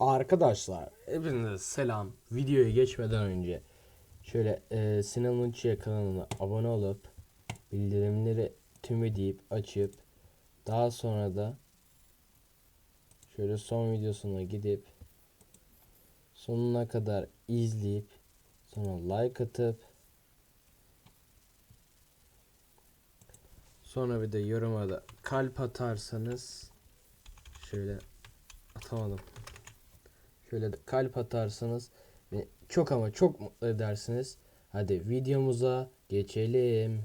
Arkadaşlar hepinize selam. Videoya geçmeden önce şöyle e, Sinan Uçuya kanalına abone olup bildirimleri tümü deyip açıp daha sonra da şöyle son videosuna gidip sonuna kadar izleyip sonra like atıp sonra bir de yoruma da kalp atarsanız şöyle atamadım. Şöyle kalp atarsanız beni çok ama çok mutlu edersiniz. Hadi videomuza geçelim.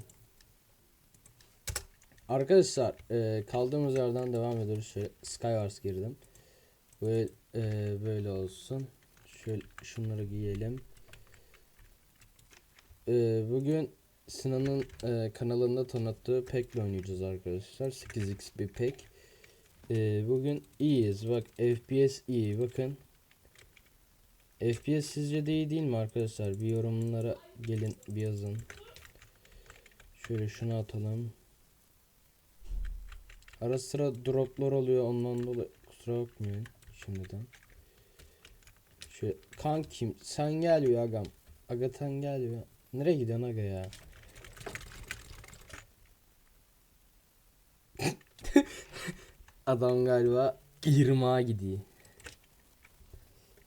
Arkadaşlar e, kaldığımız yerden devam ediyoruz. Şöyle Skywars girdim. Böyle e, böyle olsun. Şöyle şunları giyelim. E, bugün Sinan'ın e, kanalında tanıttığı pekle oynayacağız arkadaşlar. 8x bir pek. E, bugün iyiyiz. Bak FPS iyi. Bakın. FPS sizce de iyi değil mi arkadaşlar? Bir yorumlara gelin bir yazın. Şöyle şunu atalım. Ara sıra droplar oluyor ondan dolayı kusura bakmayın şimdiden. Şöyle kankim sen gel bir agam. Agatan gel bir. Nereye gidiyorsun aga ya? Adam galiba irmağa gidiyor.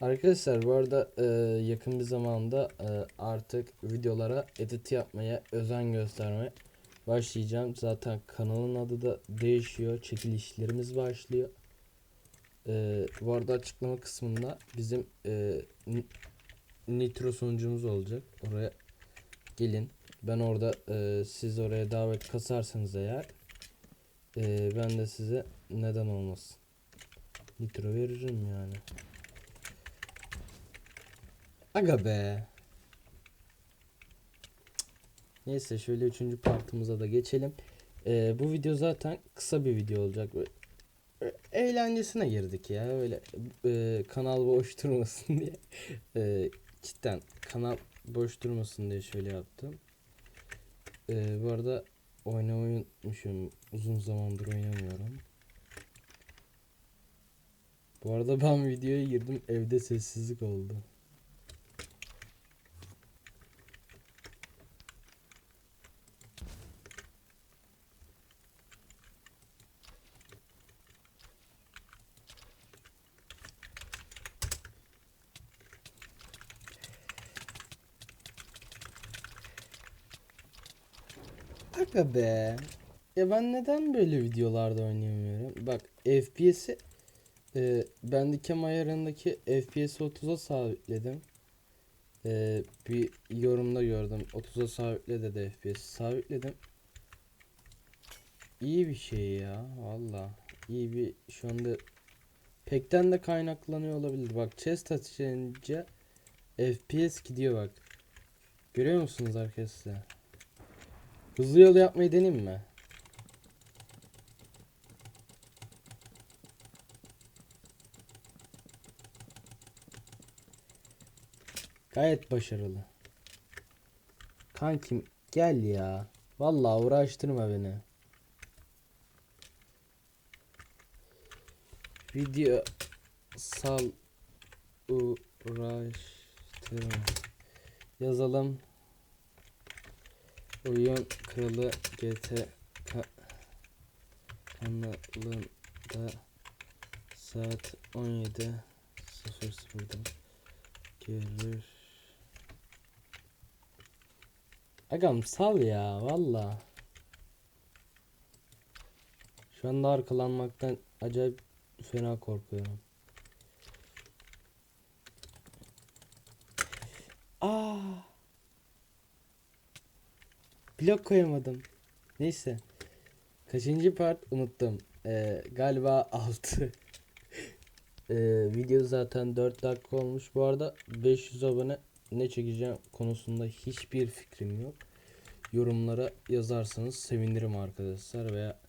Arkadaşlar bu arada e, yakın bir zamanda e, artık videolara edit yapmaya özen göstermeye başlayacağım. Zaten kanalın adı da değişiyor. Çekilişlerimiz başlıyor. E, bu arada açıklama kısmında bizim e, Ni- Nitro sunucumuz olacak. Oraya gelin. Ben orada e, siz oraya davet kasarsanız eğer e, ben de size neden olmasın. Nitro veririm yani. Aga be. Neyse şöyle üçüncü partımıza da geçelim. Ee, bu video zaten kısa bir video olacak. Böyle eğlencesine girdik ya. Öyle e, kanal boş durmasın diye. E, cidden kanal boş durmasın diye şöyle yaptım. E, bu arada oynamayı unutmuşum. Uzun zamandır oynamıyorum. Bu arada ben videoya girdim. Evde sessizlik oldu. Aga be. Ya ben neden böyle videolarda oynayamıyorum? Bak FPS'i e, bendeki ayarındaki FPS'i 30'a sabitledim. E, bir yorumda gördüm. 30'a sabitle dedi FPS. Sabitledim. İyi bir şey ya. Valla. İyi bir şu anda pekten de kaynaklanıyor olabilir. Bak chest atışınca FPS gidiyor bak. Görüyor musunuz arkadaşlar? Hızlı yol yapmayı deneyim mi? Gayet başarılı. Kankim gel ya. Vallahi uğraştırma beni. Video sal uğraştırma. Yazalım. Oyun Kralı GT ka- kanalında saat 17.00'da görür. Agam sal ya valla. Şu anda arkalanmaktan acayip fena korkuyorum. Aa. Blok koyamadım. Neyse. Kaçıncı part unuttum. Ee, galiba 6. ee, video zaten 4 dakika olmuş. Bu arada 500 abone ne çekeceğim konusunda hiçbir fikrim yok. Yorumlara yazarsanız sevinirim arkadaşlar veya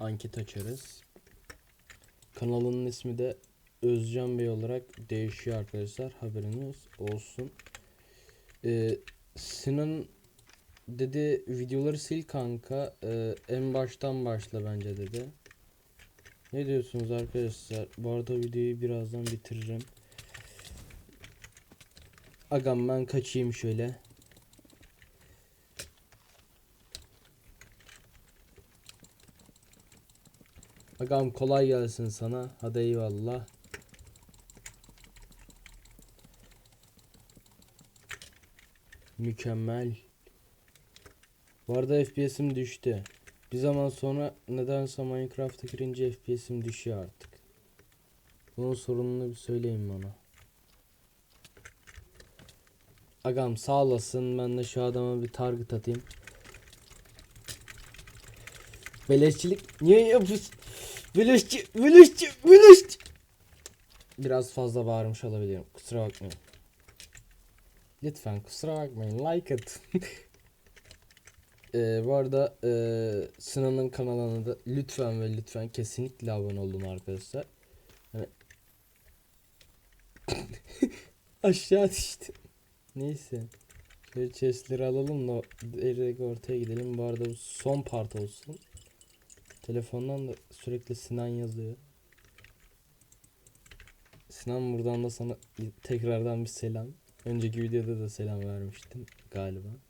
anket açarız. Kanalının ismi de Özcan Bey olarak değişiyor arkadaşlar. Haberiniz olsun. Ee, Sinan dedi videoları sil kanka. Ee, en baştan başla bence dedi. Ne diyorsunuz arkadaşlar? Bu arada videoyu birazdan bitiririm. Agam ben kaçayım şöyle. Agam kolay gelsin sana. Hadi eyvallah. Mükemmel. Bu arada FPS'im düştü. Bir zaman sonra nedense Minecraft'a girince FPS'im düşüyor artık. Bunun sorununu bir söyleyin bana. Agam sağ olasın. Ben de şu adama bir target atayım. Beleşçilik niye yapıyorsun? Beleşçi, beleşçi, beleşçi. Biraz fazla bağırmış olabilirim. Kusura bakmayın. Lütfen kusura bakmayın. Like at. Ee, bu arada e, Sinan'ın kanalına da lütfen ve lütfen kesinlikle abone olun arkadaşlar. Hani aşağı düştü. Neyse. Şöyle chestleri alalım da direkt ortaya gidelim. Bu arada bu son part olsun. Telefondan da sürekli Sinan yazıyor. Sinan buradan da sana tekrardan bir selam. Önceki videoda da selam vermiştim galiba.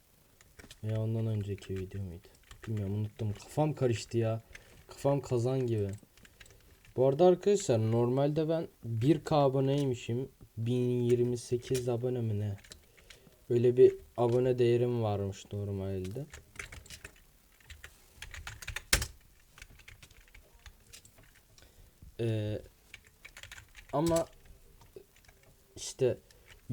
Ya ondan önceki video muydu? Bilmiyorum unuttum. Kafam karıştı ya. Kafam kazan gibi. Bu arada arkadaşlar normalde ben 1k aboneymişim. 1028 abone mi ne? Öyle bir abone değerim varmış normalde. Ee, ama işte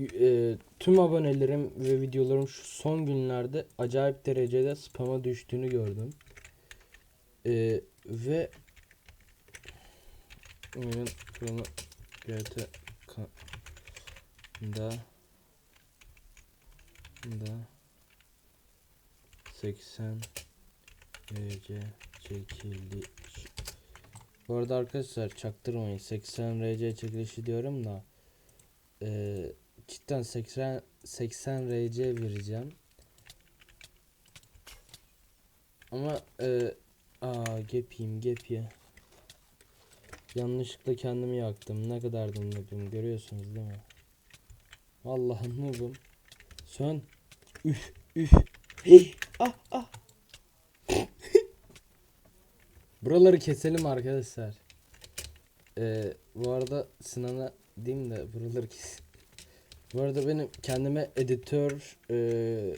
e, tüm abonelerim ve videolarım şu son günlerde acayip derecede spama düştüğünü gördüm. Ee, ve oyun kanalı GT da da 80 RC çekildi. Bu arada arkadaşlar çaktırmayın 80 RC çekilişi diyorum da eee cidden 80 80 RC vereceğim. Ama eee aa gap yiyeyim gap ye. Yanlışlıkla kendimi yaktım. Ne kadar da noobum görüyorsunuz değil mi? Vallahi noobum. Sön. Üf üf. Hey, ah ah. Buraları keselim arkadaşlar. Ee, bu arada Sinan'a diyeyim de buraları kes. Bu arada benim kendime editör e,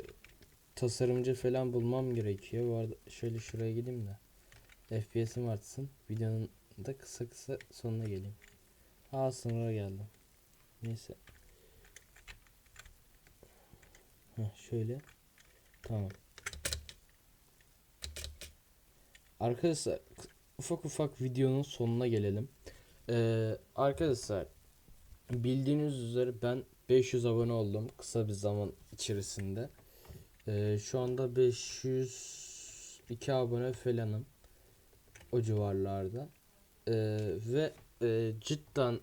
tasarımcı falan bulmam gerekiyor. Bu arada şöyle şuraya gideyim de. FPS'im artsın. Videonun da kısa kısa sonuna geleyim. Aa sınıra geldim. Neyse. Heh, şöyle. Tamam. Arkadaşlar ufak ufak videonun sonuna gelelim. Ee, arkadaşlar bildiğiniz üzere ben 500 abone oldum kısa bir zaman içerisinde. Ee, şu anda 502 abone falanım. O civarlarda. Ee, ve e, cidden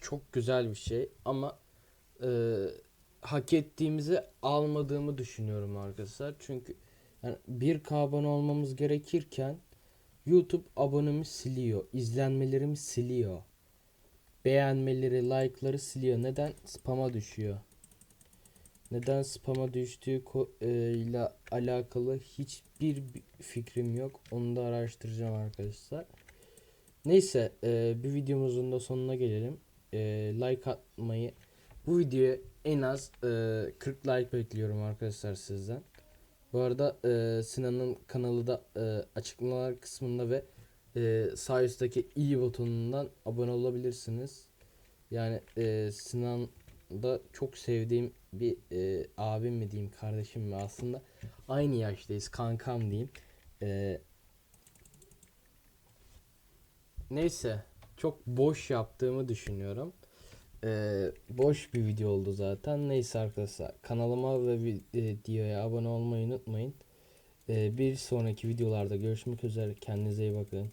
çok güzel bir şey ama e, hak ettiğimizi almadığımı düşünüyorum arkadaşlar. Çünkü yani 1K abone olmamız gerekirken YouTube abonemi siliyor. izlenmelerimi siliyor. Beğenmeleri, like'ları siliyor. Neden? Spam'a düşüyor. Neden spam'a düştüğü e, ile alakalı hiçbir bi- fikrim yok. Onu da araştıracağım arkadaşlar. Neyse e, bir videomuzun da sonuna gelelim. E, like atmayı bu videoya en az e, 40 like bekliyorum arkadaşlar sizden. Bu arada e, Sinan'ın kanalı da e, açıklamalar kısmında ve e, sağ üstteki i butonundan abone olabilirsiniz. Yani e, Sinan da çok sevdiğim bir e, abim mi diyeyim kardeşim mi aslında aynı yaştayız kankam diyeyim. E, neyse çok boş yaptığımı düşünüyorum. Ee, boş bir video oldu zaten. Neyse arkadaşlar kanalıma ve videoya abone olmayı unutmayın. Ee, bir sonraki videolarda görüşmek üzere. Kendinize iyi bakın.